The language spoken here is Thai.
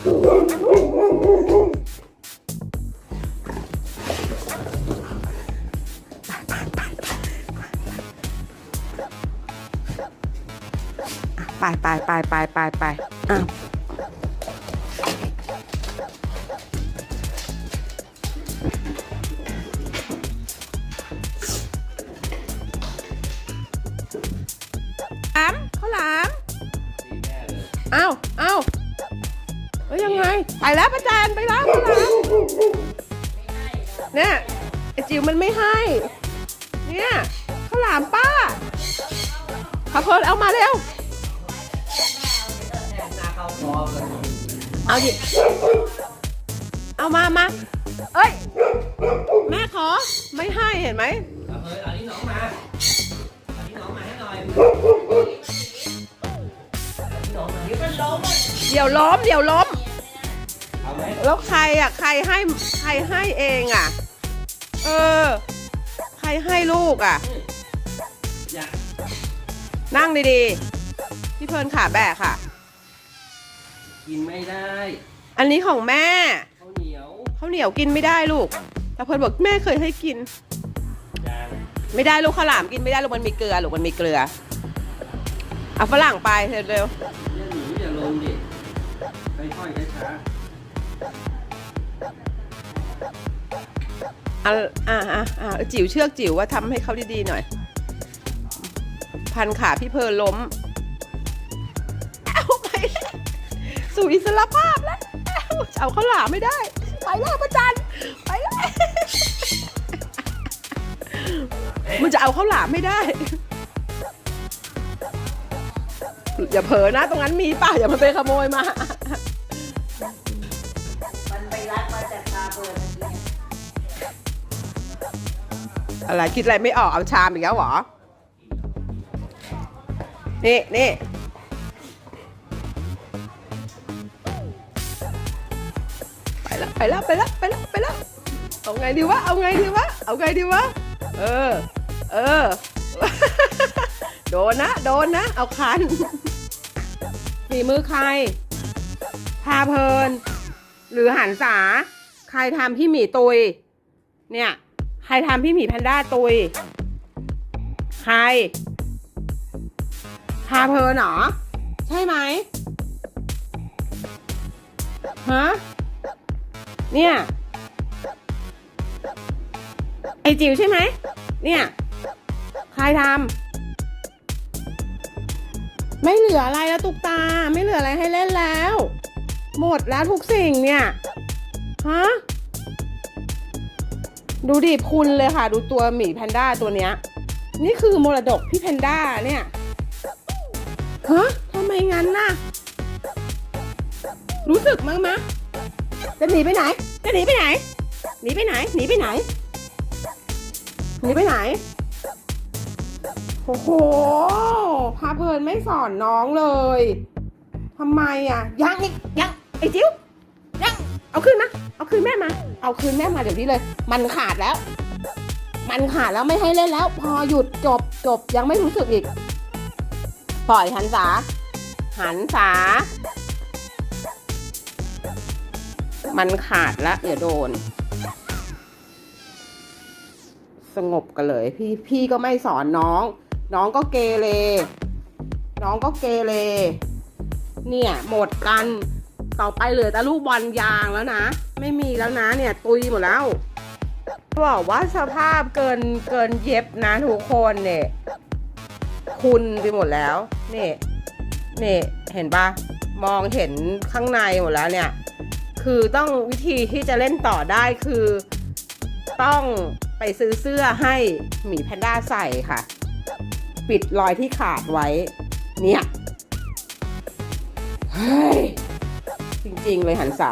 ไปไปไปไปไปไปอะหลามข้าวหลามเอ้าเอ้าเอ้ยยัง ไปแล้วประจานไปแล้วข้าวหลามเนี่ยไอจิ๋วมันไม่ให้ เนี่ยข้าวหลามป้าขับเพลินเอามาเร็ว เอาดิ เอามามาเอ้ย แม่ขอ ไม่ให้เห็นไหมเฮ้ยเอานี้น้องมาเอานี้น้องมาให้หน่อยน้องมาเดี๋ยวล้มเดี๋ยวล้มเอาไหม แล้วใครอะใครให้ใครให้เองอะ เออ ใครให้ลูกอะอยากนั่งดีๆ พี่เพลินขาแบกค่ะ กินไม่ได้ อันนี้ของแม่ข้าวเหนียวข้าวเหนียวกินไม่ได้ลูก แต่เพลินบอกแม่เคยให้กินยางไม่ได้ลูกข้าวหลามกินไม่ได้ลูกมันมีเกลือลูกมันมีเกลือเอาฝรั่งไปเร็วอย่าหนีอย่าลงดิค่อยๆช้าๆเอาอ่าอ่าอ่าเอาจิ๋วเชือกจิ๋วว่าทำให้เขาดีๆหน่อย พันขาพี่เพลล้ม เอาไปสู่อิสระภาพแล้ว เอาข้าวหลามไม่ได้ ไปแล้วพระจันไปแล้วมันจะเอาข้าวหลามไม่ได้ อย่าเผลอนะ ตรงนั้นมีป่ะ อย่ามาไปขโมยมา อะไรคิดอะไรไม่ออกเอาชามอีกแล้วเหรอ นี่นี่ไปแล้วไปแล้วไปแล้วไปแล้วไปแล้วเอาไงดีวะเอาไงดีวะเอาไงดีวะเออ เออ โดนนะ โดนนะ เอาคันฝีมือใครพาเพลิน หรือหันษา ใครทำพี่หมีตุย เนี่ย ใครทำพี่หมีแพนด้าตุย ใคร พาเพลินเหรอ ใช่ไหมฮะ เนี่ย ไอจิ๋วใช่ไหม เนี่ย ใครทำ ไม่เหลืออะไรแล้วตุกตา ไม่เหลืออะไรให้เล่นแล้ว หมดแล้วทุกสิ่งเนี่ย ฮะ ดูดิพุนเลยค่ะ ดูตัวหมีแพนด้าตัวเนี้ย นี่คือมรดกพี่แพนด้าเนี่ยฮะทำไมงั้นน่ะ รู้สึกมั้งมะจะหนีไปไหน จะหนีไปไหน หนีไปไหน หนีไปไหน หนีไปไหน โอ้โห พาเพลินไม่สอนน้องเลยทำไมอะ ยังอีกยังไอ้จิ๋วยัง เอาคืนมา เอาคืนแม่มา เอาคืนแม่มาเดี๋ยวนี้เลย มันขาดแล้ว มันขาดแล้วไม่ให้เล่นแล้ว พอหยุดจบจบยังไม่รู้สึกอีก ปล่อยหันษา หันษา มันขาดแล้วอย่าโดน สงบกันเลย พี่พี่ก็ไม่สอนน้อง น้องก็เกเร น้องก็เกเร เนี่ยหมดกัน ต่อไปเหลือแต่ลูกบอลยางแล้วนะ ไม่มีแล้วนะเนี่ยตุยหมดแล้วบอกว่าสภาพเกินเกินเย็บนะทุกคนเนี่ยคุณไปหมดแล้วนี่นี่เห็นปะมองเห็นข้างในหมดแล้วเนี่ย คือต้องวิธีที่จะเล่นต่อได้คือ ต้องไปซื้อเสื้อให้หมีแพนด้าใส่ค่ะ ปิดรอยที่ขาดไว้ เนี่ย เฮ้ย จริง ๆ เลยหันษา